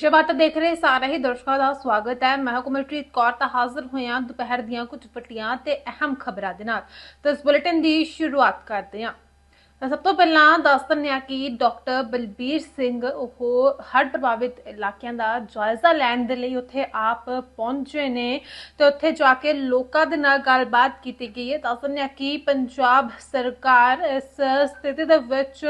ਵਿਸ਼ਵਤ ਦੇਖ ਰਹੇ ਸਾਰੇ ਹੀ ਦਰਸ਼ਕਾਂ ਦਾ ਸਵਾਗਤ ਹੈ। ਮੈਂ ਹੁਕਮਲਪ੍ਰੀਤ ਕੌਰ ਤਾਂ ਹਾਜ਼ਰ ਹੋਇਆ ਦੁਪਹਿਰ ਦੀਆਂ ਕੁਝ ਪਟੀਆਂ ਤੇ ਅਹਿਮ ਖਬਰਾਂ ਦੇ ਨਾਲ। ਤਾਂ ਇਸ ਬੁਲੇਟਿਨ ਦੀ ਸ਼ੁਰੂਆਤ ਕਰਦੇ ਹਾਂ। ਸਭ ਤੋਂ ਪਹਿਲਾਂ ਦੱਸ ਦਿੰਦੇ ਹਾਂ ਕਿ ਡਾਕਟਰ ਬਲਬੀਰ ਸਿੰਘ ਉਹ ਹੜ੍ਹ ਪ੍ਰਭਾਵਿਤ ਇਲਾਕਿਆਂ ਦਾ ਜਾਇਜ਼ਾ ਲੈਣ ਦੇ ਲਈ ਉੱਥੇ ਆਪ ਪਹੁੰਚੇ ਨੇ ਤੇ ਉੱਥੇ ਜਾ ਕੇ ਲੋਕਾਂ ਦੇ ਨਾਲ ਗੱਲਬਾਤ ਕੀਤੀ ਗਈ ਹੈ। ਦੱਸ ਦਿੰਦੇ ਹਾਂ ਕਿ ਪੰਜਾਬ ਸਰਕਾਰ ਇਸ ਸਥਿਤੀ ਦੇ ਵਿੱਚ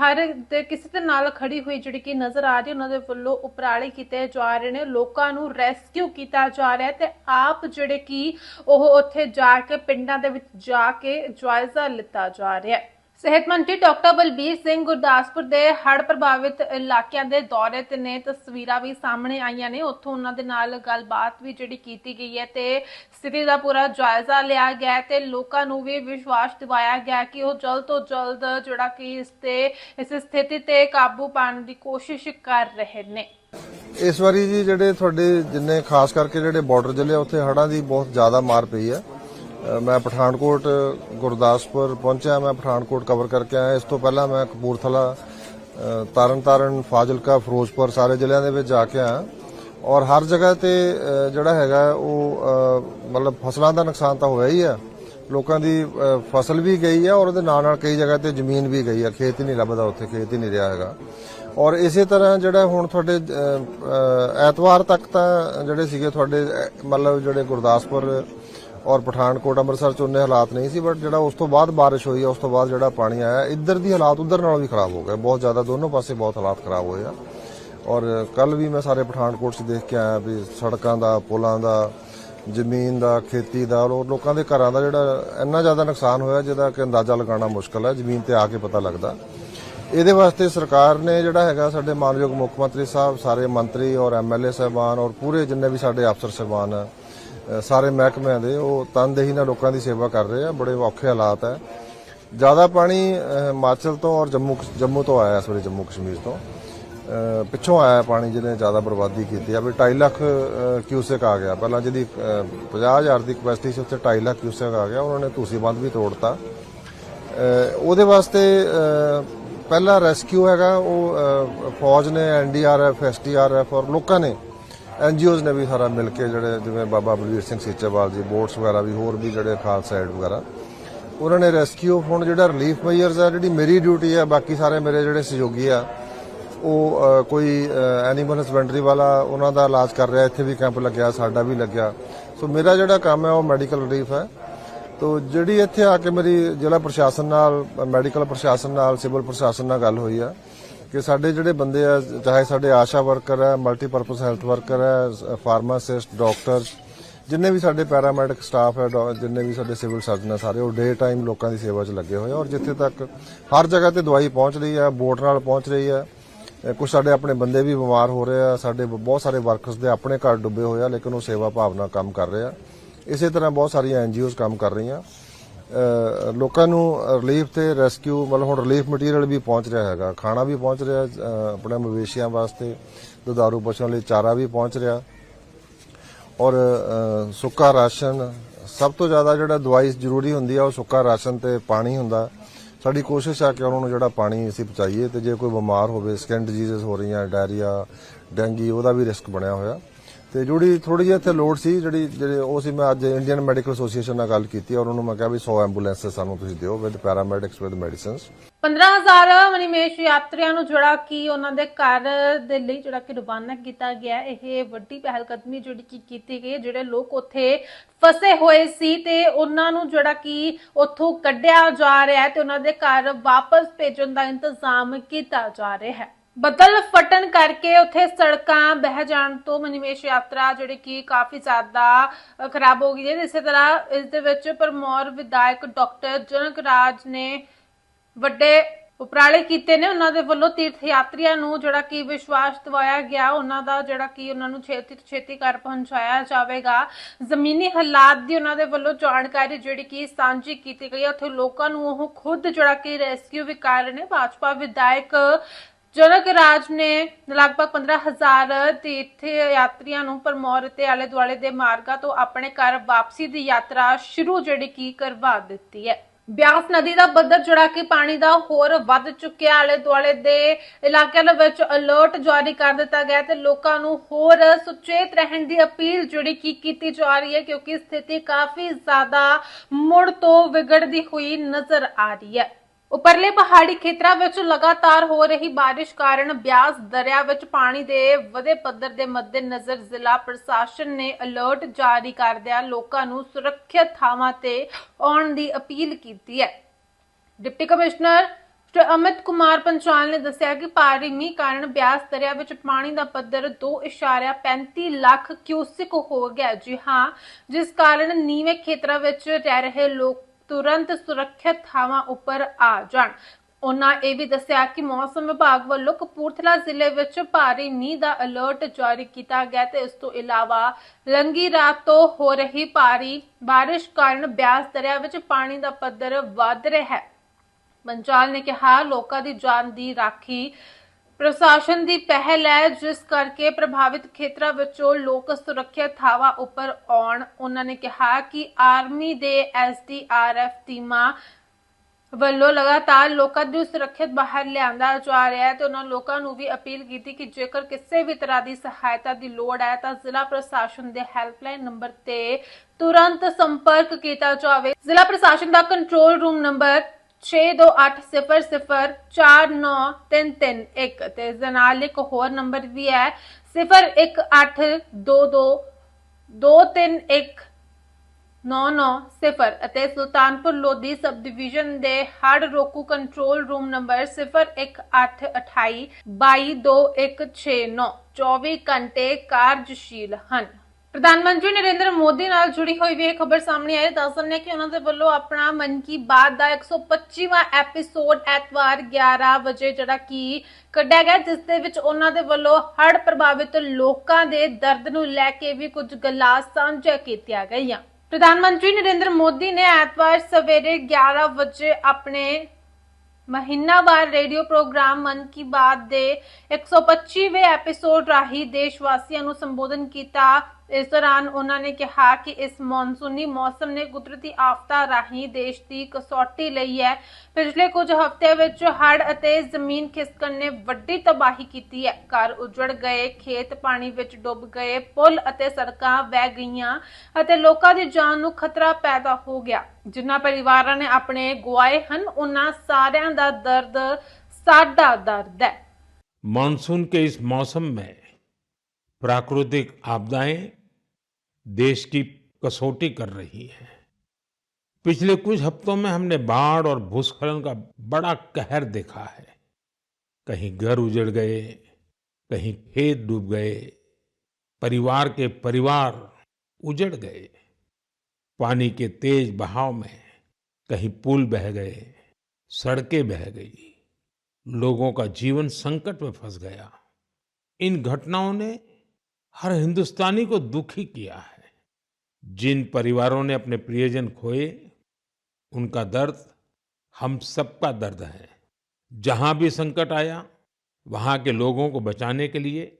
ਹਰ ਦੇ ਕਿਸੇ ਦੇ ਨਾਲ ਖੜੀ ਹੋਈ ਜਿਹੜੀ ਕਿ ਨਜ਼ਰ ਆ ਰਹੀ ਉਹਨਾਂ ਦੇ ਵੱਲੋਂ ਉਪਰਾਲੇ ਕੀਤੇ ਜਾ ਰਹੇ ਨੇ। ਲੋਕਾਂ ਨੂੰ ਰੈਸਕਿਊ ਕੀਤਾ ਜਾ ਰਿਹਾ ਤੇ ਆਪ ਜਿਹੜੇ ਕਿ ਉਹ ਉੱਥੇ ਜਾ ਕੇ ਪਿੰਡਾਂ ਦੇ ਵਿੱਚ ਜਾ ਕੇ ਜਾਇਜ਼ਾ ਲਿੱਤਾ ਜਾ ਰਿਹਾ ਹੈ। ਸਿਹਤ ਮੰਤਰੀ ਡਾਕਟਰ ਬਲਬੀਰ ਸਿੰਘ ਗੁਰਦਾਸਪੁਰ ਦੇ ਹੜ੍ਹ ਪ੍ਰਭਾਵਿਤ ਇਲਾਕਿਆਂ ਦੇ ਦੌਰੇ ਤੇ ਨੇ ਤਸਵੀਰਾਂ ਵੀ ਸਾਹਮਣੇ ਆਈਆਂ ਨੇ। ਉੱਥੋਂ ਉਹਨਾਂ ਦੇ ਨਾਲ ਗੱਲਬਾਤ ਵੀ ਜਿਹੜੀ ਕੀਤੀ ਗਈ ਹੈ ਤੇ ਸਥਿਤੀ ਦਾ ਪੂਰਾ ਜਾਇਜ਼ਾ ਲਿਆ ਗਿਆ ਤੇ ਲੋਕਾਂ ਨੂੰ ਵੀ ਵਿਸ਼ਵਾਸ ਦਿਵਾਇਆ ਗਿਆ ਕਿ ਉਹ ਜਲਦ ਤੋਂ ਜਲਦ ਜਿਹੜਾ ਕਿ ਇਸ ਤੇ, ਇਸ ਸਥਿਤੀ ਤੇ ਕਾਬੂ ਪਾਉਣ ਦੀ ਕੋਸ਼ਿਸ਼ ਕਰ ਰਹੇ ਨੇ। ਇਸ ਵਾਰੀ ਜੀ ਜਿਹੜੇ ਤੁਹਾਡੇ ਜਿੰਨੇ ਖਾਸ ਕਰਕੇ ਜਿਹੜੇ ਬਾਰਡਰ ਜ਼ਿਲ੍ਹੇ ਉੱਥੇ ਹੜ੍ਹਾਂ ਦੀ ਬਹੁਤ ਜ਼ਿਆਦਾ ਮਾਰ ਪਈ ਹੈ। ਮੈਂ ਪਠਾਨਕੋਟ ਗੁਰਦਾਸਪੁਰ ਪਹੁੰਚਿਆ। ਮੈਂ ਪਠਾਨਕੋਟ ਕਵਰ ਕਰਕੇ ਆਇਆ। ਇਸ ਤੋਂ ਪਹਿਲਾਂ ਮੈਂ ਕਪੂਰਥਲਾ ਅ, ਤਰਨਤਾਰਨ ਫਾਜ਼ਿਲਕਾ ਫਿਰੋਜ਼ਪੁਰ ਸਾਰੇ ਜ਼ਿਲ੍ਹਿਆਂ ਦੇ ਵਿੱਚ ਜਾ ਕੇ ਆਇਆ। ਔਰ ਹਰ ਜਗ੍ਹਾ ਤੇ ਜਿਹੜਾ ਹੈਗਾ ਉਹ ਮਤਲਬ ਫਸਲਾਂ ਦਾ ਨੁਕਸਾਨ ਤਾਂ ਹੋਇਆ ਹੀ ਆ। ਲੋਕਾਂ ਦੀ ਫਸਲ ਵੀ ਗਈ ਆ ਔਰ ਉਹਦੇ ਨਾਲ ਨਾਲ ਕਈ ਜਗ੍ਹਾ ਤੇ ਜ਼ਮੀਨ ਵੀ ਗਈ ਆ। ਖੇਤ ਹੀ ਨਹੀਂ ਲੱਭਦਾ ਉੱਥੇ ਖੇਤ ਹੀ ਨਹੀਂ ਰਿਹਾ ਹੈਗਾ। ਔਰ ਇਸੇ ਤਰ੍ਹਾਂ ਜਿਹੜਾ ਹੁਣ ਤੁਹਾਡੇ ਐਤਵਾਰ ਤੱਕ ਤਾਂ ਜਿਹੜੇ ਸੀਗੇ ਤੁਹਾਡੇ ਮਤਲਬ ਜਿਹੜੇ ਗੁਰਦਾਸਪੁਰ ਔਰ ਪਠਾਨਕੋਟ, ਅੰਮ੍ਰਿਤਸਰ ਚ ਉਹਨੇ ਹਾਲਾਤ ਨਹੀਂ ਸੀ ਬਟ ਜਿਹੜਾ ਉਸ ਤੋਂ ਬਾਅਦ ਬਾਰਿਸ਼ ਹੋਈ ਆ, ਉਸ ਤੋਂ ਬਾਅਦ ਜਿਹੜਾ ਪਾਣੀ ਆਇਆ, ਇੱਧਰ ਦੀ ਹਾਲਾਤ ਉੱਧਰ ਨਾਲੋਂ ਵੀ ਖਰਾਬ ਹੋ ਗਏ। ਬਹੁਤ ਜ਼ਿਆਦਾ ਦੋਨੋਂ ਪਾਸੇ ਬਹੁਤ ਹਾਲਾਤ ਖਰਾਬ ਹੋਏ ਆ। ਔਰ ਕੱਲ ਵੀ ਮੈਂ ਸਾਰੇ ਪਠਾਨਕੋਟ 'ਚ ਦੇਖ ਕੇ ਆਇਆ ਵੀ ਸੜਕਾਂ ਦਾ, ਪੁਲਾਂ ਦਾ, ਜ਼ਮੀਨ ਦਾ, ਖੇਤੀ ਦਾ ਔਰ ਲੋਕਾਂ ਦੇ ਘਰਾਂ ਦਾ ਜਿਹੜਾ ਇੰਨਾ ਜ਼ਿਆਦਾ ਨੁਕਸਾਨ ਹੋਇਆ, ਜਿਹਦਾ ਕਿ ਅੰਦਾਜ਼ਾ ਲਗਾਉਣਾ ਮੁਸ਼ਕਲ ਹੈ, ਜ਼ਮੀਨ ਤੇ ਆ ਕੇ ਪਤਾ ਲੱਗਦਾ। ਇਹਦੇ ਵਾਸਤੇ ਸਰਕਾਰ ਨੇ ਜਿਹੜਾ ਹੈਗਾ, ਸਾਡੇ ਮਾਨਯੋਗ ਮੁੱਖ ਮੰਤਰੀ ਸਾਹਿਬ, ਸਾਰੇ ਮੰਤਰੀ ਔਰ ਐਮਐਲਏ ਸਾਹਿਬਾਨ ਔਰ ਪੂਰੇ ਜਿੰਨੇ ਵੀ ਸਾਡੇ ਅਫਸਰ ਸਾਹਿਬਾਨ ਆ ਸਾਰੇ ਮਹਿਕਮਿਆਂ ਦੇ ਉਹ ਤਨਦੇਹੀ ਨਾਲ ਲੋਕਾਂ ਦੀ ਸੇਵਾ ਕਰ ਰਹੇ ਆ ਬੜੇ ਔਖੇ ਹਾਲਾਤ ਹੈ ਜ਼ਿਆਦਾ ਪਾਣੀ ਹਿਮਾਚਲ ਤੋਂ ਔਰ ਜੰਮੂ ਜੰਮੂ ਤੋਂ ਆਇਆ ਇਸ ਵੇਲੇ ਜੰਮੂ ਕਸ਼ਮੀਰ ਤੋਂ। ਪਿੱਛੋਂ ਆਇਆ ਪਾਣੀ ਜਿਹਨੇ ਜ਼ਿਆਦਾ ਬਰਬਾਦੀ ਕੀਤੀ ਆ ਵੀ 2.5 ਲੱਖ ਅ, ਆ ਗਿਆ। ਪਹਿਲਾਂ ਜਿਹਦੀ ਅ, 50000 ਦੀ ਕਪੈਸਿਟੀ ਸੀ ਉੱਥੇ 2.5 ਲੱਖ ਕਿਊਸੈਕ ਆ ਗਿਆ ਉਹਨਾਂ ਨੇ ਤੁਸੀਂ ਬੰਦ ਵੀ ਤੋੜਤਾ। ਅ, ਉਹਦੇ ਵਾਸਤੇ ਪਹਿਲਾ ਰੈਸਕਿਊ ਹੈਗਾ ਉਹ ਫੌਜ ਨੇ ਐਨਡੀਆਰਐਫ ਐਸਟੀਆਰਐਫ ਔਰ ਲੋਕਾਂ ਨੇ ਐਨਜੀਓਜ਼ ਨੇ ਵੀ ਸਾਰਾ ਮਿਲ ਕੇ ਜਿਹੜੇ ਜਿਵੇਂ ਬਾਬਾ ਬਲਵੀਰ ਸਿੰਘ ਸੀਚੇਵਾਲ ਜੀ, ਬੋਟਸ ਵਗੈਰਾ ਵੀ, ਹੋਰ ਵੀ ਜਿਹੜੇ ਖਾਲਸਾ ਏਡ ਵਗੈਰਾ, ਉਹਨਾਂ ਨੇ ਰੈਸਕਿਊ ਫੰਡ ਜਿਹੜਾ ਰਿਲੀਫ ਮੇਜਰਸ ਆ, ਜਿਹੜੀ ਮੇਰੀ ਡਿਊਟੀ ਆ, ਬਾਕੀ ਸਾਰੇ ਮੇਰੇ ਜਿਹੜੇ ਸਹਿਯੋਗੀ ਆ, ਉਹ ਕੋਈ ਐਨੀਮਲ ਹਸਬੈਂਡਰੀ ਵਾਲਾ ਉਹਨਾਂ ਦਾ ਇਲਾਜ ਕਰ ਰਿਹਾ, ਇੱਥੇ ਵੀ ਕੈਂਪ ਲੱਗਿਆ, ਸਾਡਾ ਵੀ ਲੱਗਿਆ। ਸੋ ਮੇਰਾ ਜਿਹੜਾ ਕੰਮ ਹੈ ਉਹ ਮੈਡੀਕਲ ਰਿਲੀਫ ਹੈ ਤੋ ਜਿਹੜੀ ਇੱਥੇ ਆ ਕੇ ਮੇਰੀ ਜ਼ਿਲ੍ਹਾ ਪ੍ਰਸ਼ਾਸਨ ਨਾਲ ਮੈਡੀਕਲ ਪ੍ਰਸ਼ਾਸਨ ਨਾਲ ਸਿਵਲ ਪ੍ਰਸ਼ਾਸਨ ਨਾਲ ਗੱਲ ਹੋਈ ਆ ਕਿ ਸਾਡੇ ਜਿਹੜੇ ਬੰਦੇ ਆ, ਚਾਹੇ ਸਾਡੇ ਆਸ਼ਾ ਵਰਕਰ ਹੈ ਮਲਟੀਪਰਪਸ ਹੈਲਥ ਵਰਕਰ ਹੈ ਫਾਰਮਾਸਿਸਟ ਡਾਕਟਰਸ ਜਿੰਨੇ ਵੀ ਸਾਡੇ ਪੈਰਾਮੈਡਿਕ ਸਟਾਫ ਹੈ ਡਾ- ਜਿੰਨੇ ਵੀ ਸਾਡੇ ਸਿਵਲ ਸਰਜਨ ਆ, ਸਾਰੇ ਉਹ ਡੇ ਟਾਈਮ ਲੋਕਾਂ ਦੀ ਸੇਵਾ 'ਚ ਲੱਗੇ ਹੋਏ ਆ ਔਰ ਜਿੱਥੇ ਤੱਕ ਹਰ ਜਗ੍ਹਾ ਤੇ ਦਵਾਈ ਪਹੁੰਚ ਰਹੀ ਹੈ ਬੋਟ ਨਾਲ ਪਹੁੰਚ ਰਹੀ ਹੈ ਕੁਝ ਸਾਡੇ ਆਪਣੇ ਬੰਦੇ ਵੀ ਬਿਮਾਰ ਹੋ ਰਹੇ ਆ, ਸਾਡੇ ਬਹੁਤ ਸਾਰੇ ਵਰਕਰਸ ਦੇ ਆਪਣੇ ਘਰ ਡੁੱਬੇ ਹੋਏ ਆ, ਲੇਕਿਨ ਉਹ ਸੇਵਾ ਭਾਵਨਾ ਕੰਮ ਕਰ ਰਹੇ ਆ। ਇਸੇ ਤਰ੍ਹਾਂ ਬਹੁਤ ਸਾਰੀਆਂ ਐਨਜੀਓਜ਼ ਕੰਮ ਕਰ ਰਹੀਆਂ। ਲੋਕਾਂ ਨੂੰ ਰਿਲੀਫ ਤੇ ਰੈਸਕਿਊ ਮਤਲਬ ਹੁਣ ਰਿਲੀਫ ਮਟੀਰੀਅਲ ਵੀ ਪਹੁੰਚ ਰਿਹਾ ਹੈਗਾ। ਖਾਣਾ ਵੀ ਪਹੁੰਚ ਰਿਹਾ ਅ, ਆਪਣੇ ਮਵੇਸ਼ੀਆਂ ਵਾਸਤੇ ਦੁਧਾਰੂ ਪਸ਼ੂਆਂ ਲਈ ਚਾਰਾ ਵੀ ਪਹੁੰਚ ਰਿਹਾ। ਔਰ ਸੁੱਕਾ ਰਾਸ਼ਨ ਸਭ ਤੋਂ ਜ਼ਿਆਦਾ ਜਿਹੜਾ ਦਵਾਈ ਜ਼ਰੂਰੀ ਹੁੰਦੀ ਆ ਉਹ ਸੁੱਕਾ ਰਾਸ਼ਨ ਤੇ ਪਾਣੀ ਹੁੰਦਾ। ਸਾਡੀ ਕੋਸ਼ਿਸ਼ ਆ ਕਿ ਉਹਨਾਂ ਨੂੰ ਜਿਹੜਾ ਪਾਣੀ ਅਸੀਂ ਪਹੁੰਚਾਈਏ ਤੇ ਜੇ ਕੋਈ ਬਿਮਾਰ ਹੋਵੇ ਸਕਿਨ ਡਿਜ਼ੀਜ਼ਸ ਹੋ ਰਹੀਆਂ ਡਾਇਰੀਆ ਡੈਂਗੀ ਉਹਦਾ ਵੀ ਰਿਸਕ ਬਣਿਆ ਹੋਇਆ। ਤੇ ਜਿਹੜੀ ਥੋੜੀ ਜਿਹੀ ਇੱਥੇ ਲੋਡ ਸੀ, ਜਿਹੜੀ, ਜਿਹੜੇ ਉਹ ਸੀ, ਮੈਂ ਅੱਜ ਇੰਡੀਅਨ ਮੈਡੀਕਲ ਐਸੋਸੀਏਸ਼ਨ ਨਾਲ ਗੱਲ ਕੀਤੀ ਔਰ ਉਹਨਾਂ ਨੂੰ ਮੈਂ ਕਿਹਾ ਵੀ 100 ਐਂਬੂਲੈਂਸਸ ਸਾਨੂੰ ਤੁਸੀਂ ਦਿਓ with paramedics with medicines 15000 Manimahesh ਯਾਤਰੀਆਂ ਨੂੰ ਜਿਹੜਾ ਕਿ ਉਹਨਾਂ ਦੇ ਘਰ ਦੇ ਲਈ ਜਿਹੜਾ ਕਿ ਰਵਾਨਾ ਕੀਤਾ ਗਿਆ, ਇਹ ਵੱਡੀ ਪਹਿਲ ਕਦਮੀ ਜਿਹੜੀ ਕਿ ਕੀਤੀ ਗਈ ਜਿਹੜੇ ਲੋਕ ਉੱਥੇ ਫਸੇ ਹੋਏ ਸੀ ਤੇ ਉਹਨਾਂ ਨੂੰ ਜਿਹੜਾ ਕਿ ਉੱਥੋਂ ਕੱਢਿਆ ਜਾ ਰਿਹਾ ਹੈ ਤੇ ਉਹਨਾਂ ਦੇ ਘਰ ਵਾਪਸ ਭੇਜਣ ਦਾ ਇੰਤਜ਼ਾਮ ਕੀਤਾ ਜਾ ਰਿਹਾ ਹੈ। ਬੱਦਲ ਫਟਣ ਕਰਕੇ ਉੱਥੇ ਸੜਕਾਂ ਬਹਿ ਜਾਣ ਤੋਂ ਮਨੀਮੇਸ਼ ਯਾਤਰਾ ਜਿਹੜੀ ਕਿ ਕਾਫੀ ਜ਼ਿਆਦਾ ਖਰਾਬ ਹੋ ਗਈ ਹੈ। ਇਸੇ ਤਰ੍ਹਾਂ ਇਸ ਦੇ ਵਿੱਚ ਪਰਮੌਰ ਵਿਧਾਇਕ ਡਾਕਟਰ ਜਨਕ ਰਾਜ ਨੇ ਵੱਡੇ ਉਪਰਾਲੇ ਕੀਤੇ ਨੇ। ਉਹਨਾਂ ਦੇ ਵੱਲੋਂ ਤੀਰਥ ਯਾਤਰੀਆਂ ਨੂੰ ਜਿਹੜਾ ਕਿ ਵਿਸ਼ਵਾਸ ਦਿਵਾਇਆ ਗਿਆ। ਉਹਨਾਂ ਦਾ ਜਿਹੜਾ ਕਿ ਉਹਨਾਂ ਨੂੰ ਛੇਤੀ ਤੋਂ ਛੇਤੀ ਘਰ ਪਹੁੰਚਾਇਆ ਜਾਵੇਗਾ। ਜ਼ਮੀਨੀ ਹਾਲਾਤ ਦੀ ਉਹਨਾਂ ਦੇ ਵੱਲੋਂ ਜਾਣਕਾਰੀ ਜਿਹੜੀ ਕਿ ਸਾਂਝੀ ਕੀਤੀ ਗਈ ਹੈ। ਉੱਥੇ ਲੋਕਾਂ ਨੂੰ ਉਹ ਖੁਦ ਜਿਹੜਾ ਕਿ ਰੈਸਕਿਊ ਵੀ ਕਰ ਰਹੇ ਨੇ। ਭਾਜਪਾ ਵਿਧਾਇਕ ਜਨਕ ਰਾਜ ਨੇ ਲਗਭਗ 15000 ਤੀਰਥ ਯਾਤਰੀਆਂ ਨੂੰ ਪਰਮੌਰ ਤੇ ਆਲੇ ਦੁਆਲੇ ਦੇ ਮਾਰਗਾਂ ਤੋਂ ਆਪਣੇ ਘਰ ਵਾਪਸੀ ਦੀ ਯਾਤਰਾ ਸ਼ੁਰੂ ਜਿਹੜੀ ਕੀ ਕਰਵਾ ਦਿੱਤੀ ਹੈ। ਬਿਆਸ ਨਦੀ ਦਾ ਬੱਦਰ ਜਿਹੜਾ ਕਿ ਪਾਣੀ ਦਾ ਹੋਰ ਵੱਧ ਚੁੱਕਿਆ। ਆਲੇ ਦੁਆਲੇ ਦੇ ਇਲਾਕਿਆਂ ਦੇ ਵਿੱਚ ਅਲਰਟ ਜਾਰੀ ਕਰ ਦਿੱਤਾ ਗਿਆ ਤੇ ਲੋਕਾਂ ਨੂੰ ਹੋਰ ਸੁਚੇਤ ਰਹਿਣ ਦੀ ਅਪੀਲ ਜਿਹੜੀ ਕੀ ਕੀਤੀ ਜਾ ਰਹੀ ਹੈ ਕਿਉਂਕਿ ਸਥਿਤੀ ਕਾਫੀ ਜ਼ਿਆਦਾ ਮੁੜ ਤੋਂ ਵਿਗੜਦੀ ਹੋਈ ਨਜ਼ਰ ਆ ਰਹੀ ਹੈ। ਉਪਰਲੇ ਪਹਾੜੀ ਖੇਤਰਾਂ ਵਿੱਚ ਲਗਾਤਾਰ ਹੋ ਰਹੀ ਬਾਰਿਸ਼ ਕਾਰਨ ਬਿਆਸ ਦਰਿਆ ਵਿੱਚ ਪਾਣੀ ਦੇ ਵਧੇ ਪੱਧਰ ਦੇ ਮੱਦੇਨਜ਼ਰ ਜ਼ਿਲ੍ਹਾ ਪ੍ਰਸ਼ਾਸਨ ਨੇ ਅਲਰਟ ਜਾਰੀ ਕਰਦਿਆਂ ਲੋਕਾਂ ਨੂੰ ਸੁਰੱਖਿਅਤ ਥਾਵਾਂ ਤੇ ਆਉਣ ਦੀ ਅਪੀਲ ਕੀਤੀ ਹੈ। ਡਿਪਟੀ ਕਮਿਸ਼ਨਰ ਅਮਿਤ ਕੁਮਾਰ ਪੰਚਾਲ ਨੇ ਦੱਸਿਆ ਕਿ ਭਾਰੀ ਮੀਂਹ ਕਾਰਨ ਬਿਆਸ ਦਰਿਆ ਵਿੱਚ ਪਾਣੀ ਦਾ ਪੱਧਰ 2.35 ਲੱਖ ਕਿਊਸਿਕ ਹੋ ਗਿਆ। ਜੀ ਹਾਂ, ਜਿਸ ਕਾਰਨ ਨੀਵੇਂ ਖੇਤਰਾਂ ਵਿੱਚ ਰਹਿ ਰਹੇ ਲੋਕ ਤੁਰੰਤ ਸੁਰੱਖਿਅਤ ਥਾਵਾਂ ਉੱਪਰ ਆ ਜਾਣ। ਉਹਨਾਂ ਇਹ ਵੀ ਦੱਸਿਆ ਕਿ ਮੌਸਮ ਵਿਭਾਗ ਵੱਲੋਂ ਕਪੂਰਥਲਾ ਜ਼ਿਲ੍ਹੇ ਵਿੱਚ ਭਾਰੀ ਮੀਂਹ ਦਾ ਅਲਰਟ ਜਾਰੀ ਕੀਤਾ ਗਿਆ ਤੇ ਇਸ ਤੋਂ ਇਲਾਵਾ ਲੰਗੀ ਰਾਤ ਤੋਂ ਹੋ ਰਹੀ ਭਾਰੀ ਬਾਰਿਸ਼ ਕਾਰਨ ਬਿਆਸ ਦਰਿਆ ਵਿੱਚ ਪਾਣੀ ਦਾ ਪੱਧਰ ਵੱਧ ਰਿਹਾ ਹੈ। ਪੰਚਾਲ ਨੇ ਕਿਹਾ, ਲੋਕਾਂ ਦੀ ਜਾਨ ਦੀ ਰਾਖੀ ਪ੍ਰਸ਼ਾਸਨ ਦੀ ਪਹਿਲ ਹੈ, ਜਿਸ ਕਰਕੇ ਪ੍ਰਭਾਵਿਤ ਖੇਤਰਾਂ ਵਿੱਚੋਂ ਲੋਕ ਸੁਰੱਖਿਅਤ ਥਾਵਾਂ ਉੱਪਰ ਆਉਣ। ਉਹਨਾਂ ਨੇ ਕਿਹਾ ਕਿ ਆਰਮੀ ਦੇ ਐਸਡੀਆਰਐਫ ਟੀਮਾਂ ਵੱਲੋਂ ਲਗਾਤਾਰ ਲੋਕਾਂ ਨੂੰ ਸੁਰੱਖਿਅਤ ਬਾਹਰ ਲਿਆਂਦਾ ਜਾ ਰਿਹਾ ਹੈ ਤੇ ਉਹਨਾਂ ਲੋਕਾਂ ਨੂੰ ਵੀ ਅਪੀਲ ਕੀਤੀ ਕਿ ਜੇਕਰ ਕਿਸੇ ਵੀ ਤਰ੍ਹਾਂ ਦੀ ਸਹਾਇਤਾ ਦੀ ਲੋੜ ਹੈ ਤਾਂ ਜ਼ਿਲ੍ਹਾ ਪ੍ਰਸ਼ਾਸਨ ਦੇ ਹੈਲਪਲਾਈਨ ਨੰਬਰ ਤੇ ਤੁਰੰਤ ਸੰਪਰਕ ਕੀਤਾ ਜਾਵੇ। ਜ਼ਿਲ੍ਹਾ ਪ੍ਰਸ਼ਾਸਨ ਦਾ ਕੰਟਰੋਲ ਰੂਮ ਨੰਬਰ 6280493331 ਤੇ ਇਸ ਦੇ ਨਾਲ ਇੱਕ ਹੋਰ ਨੰਬਰ ਵੀ ਹੈ 0182 231 9900 ਅਤੇ ਸੁਲਤਾਨਪੁਰ ਲੋਧੀ ਸਬ ਡਿਵੀਜ਼ਨ ਦੇ ਹੜ ਰੋਕੂ ਕੰਟਰੋਲ ਰੂਮ ਨੰਬਰ 01828 22169 24 ਘੰਟੇ ਕਾਰਜਸ਼ੀਲ ਹਨ। ਪ੍ਰਧਾਨ ਮੰਤਰੀ ਨਰਿੰਦਰ ਮੋਦੀ ਨਾਲ ਜੁੜੀ ਹੋਈ ਵੀ ਇਹ ਖਬਰ ਸਾਹਮਣੇ ਆਈ ਦੱਸ ਦਿੰਦੇ ਹਾਂ ਕਿ ਉਹਨਾਂ ਦੇ ਵੱਲੋਂ ਆਪਣਾ ਮਨ ਕੀ ਬਾਤ ਦਾ 125ਵਾਂ ਐਪੀਸੋਡ ਐਤਵਾਰ 11 ਵਜੇ ਜਿਹੜਾ ਕਿ ਕੱਢਿਆ ਗਿਆ, ਜਿਸ ਦੇ ਵਿੱਚ ਉਹਨਾਂ ਦੇ ਵੱਲੋਂ ਹੜ੍ਹ ਪ੍ਰਭਾਵਿਤ ਲੋਕਾਂ ਦੇ ਦਰਦ ਨੂੰ ਲੈ ਕੇ ਵੀ ਕੁਝ ਗੱਲਾਂ ਸਾਂਝਾ ਕੀਤੀਆਂ ਗਈਆਂ। ਪ੍ਰਧਾਨ ਮੰਤਰੀ ਨਰਿੰਦਰ ਮੋਦੀ ਨੇ ਐਤਵਾਰ ਸਵੇਰੇ 11 ਵਜੇ ਆਪਣੇ ਮਹੀਨਾਵਾਰ ਰੇਡੀਓ ਪ੍ਰੋਗਰਾਮ ਮਨ ਕੀ ਬਾਤ ਦੇ 125ਵੇਂ ਐਪੀਸੋਡ ਰਾਹੀਂ ਦੇਸ਼ ਵਾਸੀਆਂ ਨੂੰ ਸੰਬੋਧਨ ਕੀਤਾ। ਇਸ ਦੌਰਾਨ ਉਹਨਾਂ ਨੇ ਕਿਹਾ ਕਿ ਇਸ ਮੌਨਸੂਨੀ ਮੌਸਮ ਨੇ ਕੁਦਰਤੀ ਆਫਤਾਂ ਰਾਹੀਂ ਦੇਸ਼ ਦੀ ਕਸੌਟੀ ਲਈ ਹੈ ਪਿਛਲੇ ਕੁਝ ਹਫ਼ਤਿਆਂ ਵਿੱਚ ਹੜ੍ਹ ਅਤੇ ਜ਼ਮੀਨ ਖਿਸਕਣ ਨੇ ਵੱਡੀ ਤਬਾਹੀ ਕੀਤੀ ਹੈ ਘਰ ਉਜੜ ਗਏ ਖੇਤ ਪਾਣੀ ਵਿੱਚ ਡੁੱਬ ਗਏ ਪੁਲ ਅਤੇ ਸੜਕਾਂ ਵਹਿ ਗਈਆਂ ਅਤੇ ਲੋਕਾਂ ਦੀ ਜਾਨ ਨੂੰ ਖਤਰਾ ਪੈਦਾ ਹੋ ਗਿਆ ਜਿਨ੍ਹਾਂ ਪਰਿਵਾਰਾਂ ਨੇ ਆਪਣੇ ਗੁਆਏ ਹਨ ਉਹਨਾਂ ਸਾਰਿਆਂ ਦਾ ਦਰਦ ਸਾਡਾ ਦਰਦ ਹੈ मानसून के इस मौसम में प्राकृतिक आपदाएं देश की कसौटी कर रही है। पिछले कुछ हफ्तों में हमने बाढ़ और भूस्खलन का बड़ा कहर देखा है। कहीं घर उजड़ गए, कहीं खेत डूब गए, परिवार के परिवार उजड़ गए, पानी के तेज बहाव में कहीं पुल बह गए, सड़कें बह गई, लोगों का जीवन संकट में फंस गया। इन घटनाओं ने हर हिंदुस्तानी को दुखी किया है। जिन परिवारों ने अपने प्रियजन खोए, उनका दर्द हम सबका दर्द है। जहाँ भी संकट आया, वहाँ के लोगों को बचाने के लिए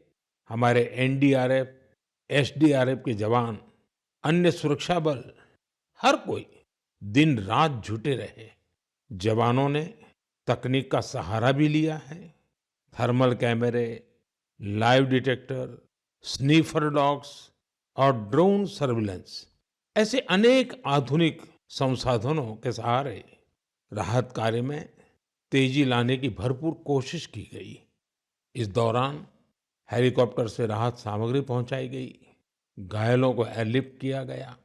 हमारे एनडीआरएफ एसडीआरएफ के जवान, अन्य सुरक्षा बल, हर कोई दिन रात जुटे रहे। जवानों ने तकनीक का सहारा भी लिया है। थर्मल कैमरे, लाइव डिटेक्टर, स्नीफर डॉग्स और ड्रोन सर्विलेंस। ऐसे अनेक आधुनिक संसाधनों के सहारे राहत कार्य में तेज़ी लाने की भरपूर कोशिश की गई। इस दौरान हेलीकॉप्टर से राहत सामग्री पहुंचाई गई। घायलों को एयरलिफ्ट किया गया।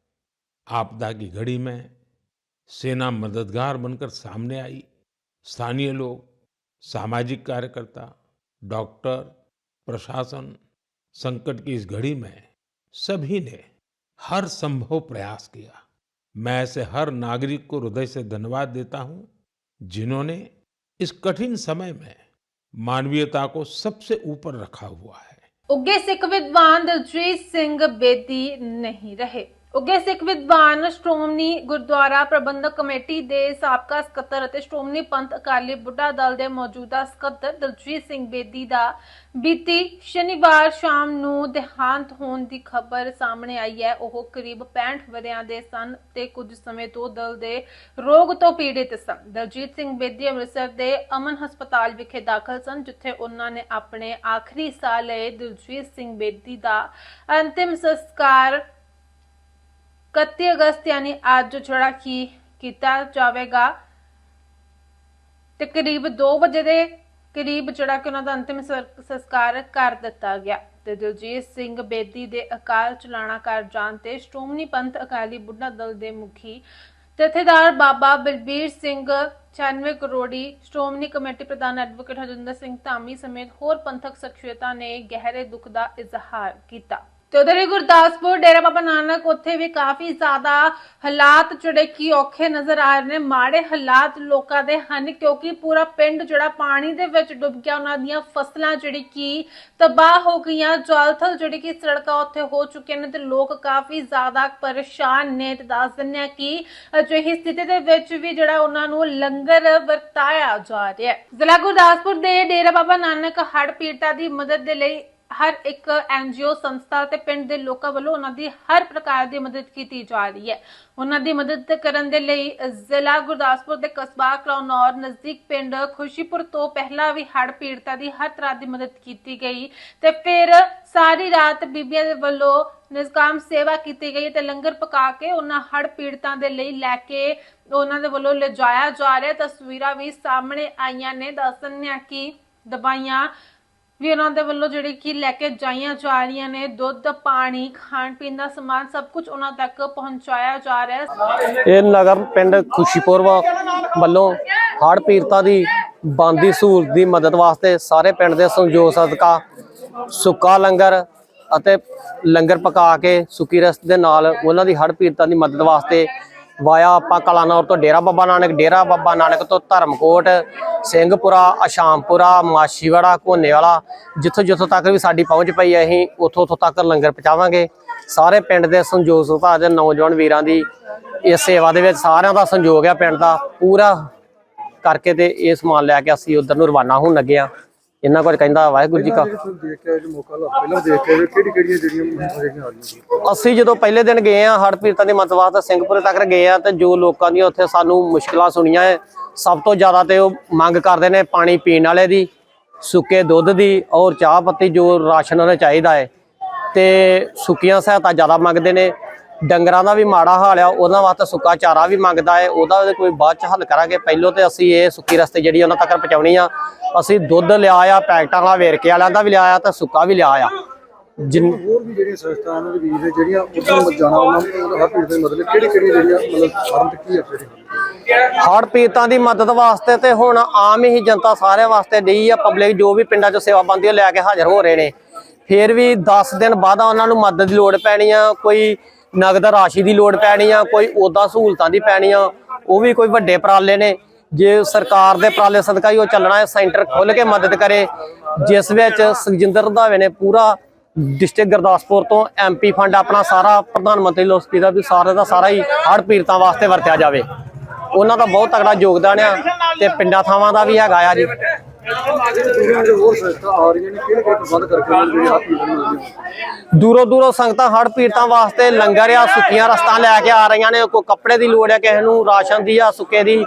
आपदा की घड़ी में सेना मददगार बनकर सामने आई। स्थानीय लोग, सामाजिक कार्यकर्ता, डॉक्टर, प्रशासन संकट की इस घड़ी में सभी ने हर संभव प्रयास किया। मैं ऐसे हर नागरिक को हृदय से धन्यवाद देता हूँ, जिन्होंने इस कठिन समय में मानवीयता को सबसे ऊपर रखा हुआ है। उगे सिख विद्वान दिलजीत सिंह बेदी नहीं रहे। ਉੱਘੇ ਸਿੱਖ ਵਿਦਵਾਨ ਸ਼੍ਰੋਮਣੀ ਗੁਰਦੁਆਰਾ ਪ੍ਰਬੰਧਕ ਕਮੇਟੀ ਦੇ ਸਾਬਕਾ ਸਕੱਤਰ ਅਤੇ ਸ਼੍ਰੋਮਣੀ ਪੰਥ ਅਕਾਲੀ ਬੁੱਢਾ ਦਲ ਦੇ ਮੌਜੂਦਾ ਸਕੱਤਰ ਦਲਜੀਤ ਸਿੰਘ ਬੇਦੀ ਦਾ ਬੀਤੀ ਸ਼ਨੀਵਾਰ ਸ਼ਾਮ ਨੂੰ ਦੇਹਾਂਤ ਹੋਣ ਦੀ ਖਬਰ ਸਾਹਮਣੇ ਆਈ ਹੈ। ਉਹ ਕਰੀਬ 65 ਵਰਿਆਂ ਦੇ ਸਨ ਤੇ ਕੁਝ ਸਮੇਂ ਤੋਂ ਦਲ ਦੇ ਰੋਗ ਤੋਂ ਪੀੜਿਤ ਸਨ। ਦਲਜੀਤ ਸਿੰਘ ਬੇਦੀ ਅੰਮ੍ਰਿਤਸਰ ਦੇ ਅਮਨ ਹਸਪਤਾਲ ਵਿਖੇ ਦਾਖਲ ਸਨ, ਜਿੱਥੇ ਉਹਨਾਂ ਨੇ ਆਪਣੇ ਆਖਰੀ ਸਾਹ ਲਏ ਦਲਜੀਤ ਸਿੰਘ ਬੇਦੀ ਦਾ ਅੰਤਿਮ ਸੰਸਕਾਰ 31 ਅਗਸਤ ਯਾਨੀ ਅੱਜ ਜਿਹੜਾ ਕੀ ਕੀਤਾ ਜਾਵੇਗਾ, ਤੇ 2 ਵਜੇ ਦੇ ਕਰੀਬ ਜਿਹੜਾ ਕਿ ਉਹਨਾਂ ਦਾ ਅੰਤਿਮ ਸੰਸਕਾਰ ਕਰ ਦਿੱਤਾ ਗਿਆ। ਤੇ ਦਿਲਜੀਤ ਸਿੰਘ ਬੇਦੀ ਦੇ ਅਕਾਲ ਚਲਾਣਾ ਕਰ ਜਾਣ ਤੇ ਸ਼੍ਰੋਮਣੀ ਪੰਥ ਅਕਾਲੀ ਬੁੱਢਾ ਦਲ ਦੇ ਮੁਖੀ ਜਥੇਦਾਰ ਬਾਬਾ ਬਲਬੀਰ ਸਿੰਘ 96 ਕਰੋੜੀ, ਸ਼੍ਰੋਮਣੀ ਕਮੇਟੀ ਪ੍ਰਧਾਨ ਐਡਵੋਕੇਟ ਹਰਜਿੰਦਰ ਸਿੰਘ ਧਾਮੀ ਸਮੇਤ ਹੋਰ ਪੰਥਕ ਸ਼ਖਸੀਅਤਾਂ ਨੇ ਗਹਿਰੇ ਦੁੱਖ ਦਾ ਇਜ਼ਹਾਰ ਕੀਤਾ। ਤੇ ਉਧਰ ਹੀ ਗੁਰਦਾਸਪੁਰ, ਡੇਰਾ ਬਾਬਾ ਨਾਨਕ, ਉੱਥੇ ਵੀ ਕਾਫੀ ਜ਼ਿਆਦਾ ਹਾਲਾਤ ਜਿਹੜੇ ਕੀ ਔਖੇ ਨਜ਼ਰ ਆ ਰਹੇ ਨੇ, ਮਾੜੇ ਹਾਲਾਤ ਲੋਕਾਂ ਦੇ ਹਨ, ਕਿਉਂਕਿ ਪੂਰਾ ਪਿੰਡ ਜਿਹੜਾ ਪਾਣੀ ਦੇ ਵਿੱਚ ਡੁੱਬ ਗਿਆ, ਉਹਨਾਂ ਦੀਆਂ ਫਸਲਾਂ ਜਿਹੜੀ ਕੀ ਤਬਾਹ ਹੋ ਗਈਆਂ, ਜਲਥਲ ਜਿਹੜੀ ਕਿ ਸੜਕਾਂ ਉੱਥੇ ਹੋ ਚੁੱਕੀਆਂ ਨੇ ਤੇ ਲੋਕ ਕਾਫੀ ਜ਼ਿਆਦਾ ਪਰੇਸ਼ਾਨ ਨੇ ਤੇ ਦੱਸ ਦਿੰਦੇ ਆ ਕਿ ਅਜਿਹੀ ਸਥਿਤੀ ਦੇ ਵਿੱਚ ਵੀ ਜਿਹੜਾ ਉਹਨਾਂ ਨੂੰ ਲੰਗਰ ਵਰਤਾਇਆ ਜਾ ਰਿਹਾ ਹੈ। ਜ਼ਿਲ੍ਹਾ ਗੁਰਦਾਸਪੁਰ ਦੇ ਡੇਰਾ ਬਾਬਾ ਨਾਨਕ ਹੜ੍ਹ ਪੀੜਤਾਂ ਦੀ ਮਦਦ ਦੇ ਲਈ ਹਰ ਇੱਕ ਐਨਜੀਓ ਸੰਸਥਾ ਤੇ ਪਿੰਡ ਦੇ ਲੋਕਾਂ ਵੱਲੋਂ ਉਹਨਾਂ ਦੀ ਹਰ ਪ੍ਰਕਾਰ ਦੀ ਮਦਦ ਕੀਤੀ ਜਾ ਰਹੀ ਹੈ। ਉਹਨਾਂ ਦੀ ਮਦਦ ਕਰਨ ਦੇ ਲਈ ਜ਼ਿਲ੍ਹਾ ਗੁਰਦਾਸਪੁਰ ਦੇ ਕਸਬਾ ਕਲੌਨੌਰ ਨਜ਼ਦੀਕ ਪਿੰਡ ਖੁਸ਼ੀਪੁਰ ਤੋਂ ਪਹਿਲਾਂ ਵੀ ਹੜ੍ਹ ਪੀੜਤਾਂ ਦੀ ਹਰ ਤਰ੍ਹਾਂ ਦੀ ਮਦਦ ਕੀਤੀ ਗਈ ਤੇ ਫਿਰ ਸਾਰੀ ਰਾਤ ਬੀਬੀਆਂ ਦੇ ਵੱਲੋਂ ਨਿਸਕਾਮ ਸੇਵਾ ਕੀਤੀ ਗਈ ਤੇ ਲੰਗਰ ਪਕਾ ਕੇ ਉਹਨਾਂ ਹੜ੍ਹ ਪੀੜਤਾਂ ਦੇ ਲਈ ਲੈ ਕੇ ਉਹਨਾਂ ਦੇ ਵੱਲੋਂ ਲਿਜਾਇਆ ਜਾ ਰਿਹਾ। ਤਸਵੀਰਾਂ ਵੀ ਸਾਹਮਣੇ ਆਈਆਂ ਨੇ। ਦੱਸਣ ਆ ਕਿ ਦਵਾਈਆਂ ਵੀ ਉਹਨਾਂ ਦੇ ਵੱਲੋਂ ਜਿਹੜੀ ਕਿ ਲੈ ਕੇ ਜਾਈਆਂ ਜਾ ਰਹੀਆਂ ਨੇ, ਦੁੱਧ, ਪਾਣੀ, ਖਾਣ ਪੀਣ ਦਾ ਸਮਾਨ ਸਭ ਕੁਝ ਉਹਨਾਂ ਤੱਕ ਪਹੁੰਚਾਇਆ ਜਾ ਰਿਹਾ ਹੈ। ਇਹ ਨਗਰ ਪਿੰਡ ਖੁਸ਼ੀਪੁਰ ਵੱਲੋਂ ਹੜ੍ਹ ਪੀੜਤਾਂ ਦੀ ਬੰਦੀ ਸਹੂਲਤ ਦੀ ਮਦਦ ਵਾਸਤੇ ਸਾਰੇ ਪਿੰਡ ਦੇ ਸੰਯੋਗ ਸਦਕਾ ਸੁੱਕਾ ਲੰਗਰ ਅਤੇ ਲੰਗਰ ਪਕਾ ਕੇ ਸੁੱਕੀ ਰਸ ਦੇ ਨਾਲ ਉਹਨਾਂ ਦੀ ਹੜ੍ਹ ਪੀੜਤਾਂ ਦੀ ਮਦਦ ਵਾਸਤੇ ਵਾਇਆ ਆਪਾਂ ਕਲਾਨੌਰ ਤੋਂ ਡੇਰਾ ਬਾਬਾ ਨਾਨਕ, ਡੇਰਾ ਬਾਬਾ ਨਾਨਕ ਤੋਂ ਧਰਮਕੋਟ, ਸਿੰਘਪੁਰਾ, ਅਸ਼ਾਮਪੁਰਾ, ਮਾਛੀਵਾੜਾ ਕੋਨੇ ਵਾਲਾ ਜਿੱਥੋਂ ਜਿੱਥੋਂ ਤੱਕ ਵੀ ਸਾਡੀ ਪਹੁੰਚ ਪਈ ਹੈ ਅਸੀਂ ਉੱਥੋਂ ਉੱਥੋਂ ਤੱਕ ਲੰਗਰ ਪਹੁੰਚਾਵਾਂਗੇ। ਸਾਰੇ ਪਿੰਡ ਦੇ ਸੰਯੋਗ ਸੁਭਾਅ ਦੇ ਨੌਜਵਾਨ ਵੀਰਾਂ ਦੀ ਇਸ ਸੇਵਾ ਦੇ ਵਿੱਚ ਸਾਰਿਆਂ ਦਾ ਸੰਯੋਗ ਹੈ ਪਿੰਡ ਦਾ। ਪੂਰਾ ਕਰਕੇ ਤੇ ਇਹ ਸਮਾਨ ਲੈ ਕੇ ਅਸੀਂ ਉਧਰ ਨੂੰ ਰਵਾਨਾ ਹੋਣ ਲੱਗੇ ਆ। ਇਹਨਾਂ ਕੁਝ ਕਹਿੰਦਾ ਵਾਹਿਗੁਰੂ ਜੀ ਕਾ ਦੇਖ ਕੇ ਅੱਜ ਮੌਕਾ ਲਾ ਪਹਿਲਾਂ ਦੇਖ ਕੇ ਕਿਹੜੀ ਕਿਹੜੀਆਂ ਜਿਹੜੀਆਂ ਜਿਹੜੀਆਂ ਆ ਰਹੀਆਂ ਅਸੀਂ ਜਦੋਂ ਪਹਿਲੇ ਦਿਨ ਗਏ ਆ ਪੀੜਤਾਂ ਦੀ ਮਦਦ ਵਾਸਤੇ ਸਿੰਘਪੁਰੇ ਤੱਕ ਗਏ ਆ ਤੇ ਜੋ ਲੋਕਾਂ ਦੀਆਂ ਉੱਥੇ ਸਾਨੂੰ ਮੁਸ਼ਕਲਾਂ ਸੁਣੀਆਂ ਸਭ ਤੋਂ ਜ਼ਿਆਦਾ ਤੇ ਉਹ ਮੰਗ ਕਰਦੇ ਨੇ ਪਾਣੀ ਪੀਣ ਵਾਲੇ ਦੀ ਸੁੱਕੇ ਦੁੱਧ ਦੀ ਔਰ ਚਾਹ ਪੱਤੀ ਜੋ ਰਾਸ਼ਨ ਉਹਨੇ ਚਾਹੀਦਾ ਹੈ ਤੇ ਸੁੱਕੀਆਂ ਸਹਾਇਤਾ ਜ਼ਿਆਦਾ ਮੰਗਦੇ ਨੇ ਡੰਗਰਾਂ ਦਾ ਵੀ ਮਾੜਾ ਹਾਲ ਆ ਉਹਨਾਂ ਵਾਸਤੇ ਸੁੱਕਾ ਚਾਰਾ ਵੀ ਮੰਗਦਾ ਹੈ ਉਹਦਾ ਕੋਈ ਬਾਅਦ ਚ ਹੱਲ ਕਰਾਂਗੇ। ਪਹਿਲੋਂ ਤੇ ਅਸੀਂ ਇਹ ਸੁੱਕੀ ਰਸਤੇ ਜਿਹੜੀ ਉਹਨਾਂ ਤੱਕ ਪਹੁੰਚਾਉਣੀ ਆ ਅਸੀਂ ਦੁੱਧ ਲਿਆ ਆ ਪੈਕਟਾਂ ਵਾਲਾ ਵੇਰਕੇ ਵਾਲਿਆਂ ਦਾ ਵੀ ਲਿਆ ਆ ਤੇ ਸੁੱਕਾ ਵੀ ਲਿਆ ਆ ਜਿੰਨ ਹੋਰ ਵੀ ਜਿਹੜੀਆਂ ਸੰਸਥਾਵਾਂ ਦੇ ਵੀਰ ਜਿਹੜੀਆਂ ਉੱਧਰ ਜਾਣਾ ਉਹਨਾਂ ਨੂੰ ਹਰ ਪੀੜ ਦੇ ਮਤਲਬ ਕਿਹੜੀ ਕਿਹੜੀ ਜਿਹੜੀਆਂ ਮਤਲਬ ਫਾਰਮ ਤੇ ਕੀ ਹੈ ਜਿਹੜੀ ਹੜ੍ਹ ਪੀੜਤਾਂ ਦੀ ਮਦਦ ਵਾਸਤੇ ਤੇ ਹੁਣ ਆਮ ਹੀ ਜਨਤਾ ਸਾਰਿਆਂ ਵਾਸਤੇ ਡਈ ਆ ਪਬਲਿਕ ਜੋ ਵੀ ਪਿੰਡਾਂ 'ਚ ਸੇਵਾ ਬੰਦੀ ਲੈ ਕੇ ਹਾਜ਼ਰ ਹੋ ਰਹੇ ਨੇ। ਫਿਰ ਵੀ 10 ਦਿਨ ਬਾਅਦ ਉਹਨਾਂ ਨੂੰ ਮਦਦ ਦੀ ਲੋੜ ਪੈਣੀ ਆ ਕੋਈ ਨਗਦ ਰਾਸ਼ੀ ਦੀ ਲੋੜ ਪੈਣੀ ਆ, ਕੋਈ ਉਹਦਾ ਸਹੂਲਤਾਂ ਦੀ ਪੈਣੀ ਆ, ਉਹ ਵੀ ਕੋਈ ਵੱਡੇ ਪ੍ਰਾਲੇ ਨੇ। ਜੇ ਸਰਕਾਰ ਦੇ ਪ੍ਰਾਲੇ ਸਦਕਾ ਹੀ ਉਹ ਚੱਲਣਾ ਹੈ, ਸੈਂਟਰ ਖੁੱਲ ਕੇ ਮਦਦ ਕਰੇ, ਜਿਸ ਵਿੱਚ ਸੁਖਜਿੰਦਰ ਰੰਧਾਵੇ ਨੇ ਪੂਰਾ ਡਿਸਟ੍ਰਿਕਟ ਗੁਰਦਾਸਪੁਰ ਤੋਂ ਐਮਪੀ ਫੰਡ ਆਪਣਾ ਸਾਰਾ ਪ੍ਰਧਾਨ ਮੰਤਰੀ ਲੋਸਪੀ ਦਾ ਵੀ ਸਾਰੇ ਦਾ ਸਾਰਾ ਹੀ ਹੜ੍ਹ ਪੀੜਤਾਂ ਵਾਸਤੇ ਵਰਤਿਆ ਜਾਵੇ। ਉਹਨਾਂ ਦਾ ਬਹੁਤ ਤਗੜਾ ਯੋਗਦਾਨ ਆ ਤੇ ਪਿੰਡਾਂ ਥਾਵਾਂ ਦਾ ਵੀ ਹੈਗਾ ਆ ਜੀ। ਦੂਰੋਂ ਦੂਰੋਂ ਸੰਗਤਾਂ ਹੜ ਪੀੜਤਾਂ ਵਾਸਤੇ ਲੰਗਰ ਆ ਸੁੱਕੀਆਂ ਰਸਤਾਂ ਲੈ ਕੇ ਆ ਰਹੀਆਂ ਨੇ ਕੋਈ ਕੱਪੜੇ ਦੀ ਲੋੜ ਆ ਕਿਸੇ ਨੂੰ ਰਾਸ਼ਨ ਦੀ ਆ ਸੁੱਕੇ ਦੀ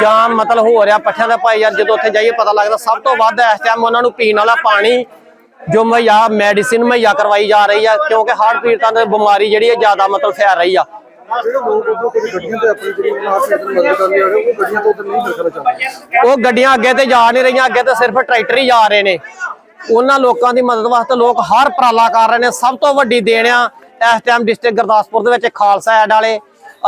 ਜਾਂ ਮਤਲਬ ਹੋ ਰਿਹਾ ਪੱਠਿਆਂ ਦਾ ਭਾਈ ਯਾਰ ਜਦੋਂ ਉੱਥੇ ਜਾਈਏ ਪਤਾ ਲੱਗਦਾ ਸਭ ਤੋਂ ਵੱਧ ਇਸ ਟਾਈਮ ਉਹਨਾਂ ਨੂੰ ਪੀਣ ਵਾਲਾ ਪਾਣੀ ਜੋ ਮੁਹੱਈਆ ਮੈਡੀਸਿਨ ਮੁਹੱਈਆ ਕਰਵਾਈ ਜਾ ਰਹੀ ਆ ਕਿਉਂਕਿ ਹੜ੍ਹ ਪੀੜਤਾਂ ਦੀ ਬਿਮਾਰੀ ਜਿਹੜੀ ਹੈ ਜ਼ਿਆਦਾ ਮਤਲਬ ਫੈਲ ਰਹੀ ਆ। ਜਿਹੜੇ ਲੋਕ ਉਦੋਂ ਕੋਈ ਗੱਡੀਆਂ ਤੇ ਆਪਣੀ ਜਿਹੜੀ ਉਹਨਾਂ ਹਰ ਪੀੜ ਦੀ ਮਦਦ ਕਰਨੀ ਹੋਵੇ ਉਹ ਗੱਡੀਆਂ ਤੋਂ ਉਧਰ ਨਹੀਂ ਨਿਕਲਣਾ ਚਾਹੁੰਦੇ। ਉਹ ਗੱਡੀਆਂ ਅੱਗੇ ਤੇ ਜਾ ਨਹੀਂ ਰਹੀਆਂ, ਅੱਗੇ ਤੇ ਸਿਰਫ ਟਰੈਕਟਰ ਹੀ ਜਾ ਰਹੇ ਨੇ। ਉਹਨਾਂ ਲੋਕਾਂ ਦੀ ਮਦਦ ਵਾਸਤੇ ਲੋਕ ਹਰ ਉਪਰਾਲਾ ਕਰ ਰਹੇ ਨੇ। ਸਭ ਤੋਂ ਵੱਡੀ ਦੇਣ ਆ, ਇਸ ਟਾਈਮ ਡਿਸਟ੍ਰਿਕਟ ਗੁਰਦਾਸਪੁਰ ਦੇ ਵਿੱਚ ਖਾਲਸਾ ਐਡ ਵਾਲੇ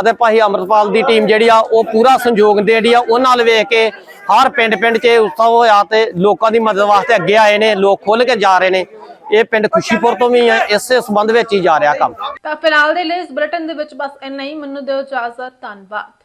ਅਤੇ ਭਾਈ ਅਮਰਪਾਲ ਦੀ ਟੀਮ ਜਿਹੜੀ ਆ, ਉਹ ਪੂਰਾ ਸੰਯੋਗ ਦੇ ਰਹੀ ਆ। ਉਹਨਾਂ ਨਾਲ ਵੇਖ ਕੇ ਹਰ ਪਿੰਡ ਪਿੰਡ 'ਚ ਉਤਸਵ ਹੋਇਆ ਤੇ ਲੋਕਾਂ ਦੀ ਮਦਦ ਵਾਸਤੇ ਅੱਗੇ ਆਏ ਨੇ, ਲੋਕ ਖੁੱਲ ਕੇ ਜਾ ਰਹੇ ਨੇ। ਇਹ ਪਿੰਡ ਖੁਸ਼ੀਪੁਰ ਤੋਂ ਵੀ ਹੈ ਇਸੇ ਸੰਬੰਧ ਵਿੱਚ ਹੀ ਜਾ ਰਿਹਾ ਕੰਮ। ਤਾਂ ਫਿਲਹਾਲ ਦੇ ਲਈ ਇਸ ਬੁਲੇਟਿਨ ਦੇ ਵਿੱਚ ਬਸ ਇੰਨਾ ਹੀ। ਮੈਨੂੰ ਦਿਓ ਇਜਾਜ਼ਤ, ਧੰਨਵਾਦ।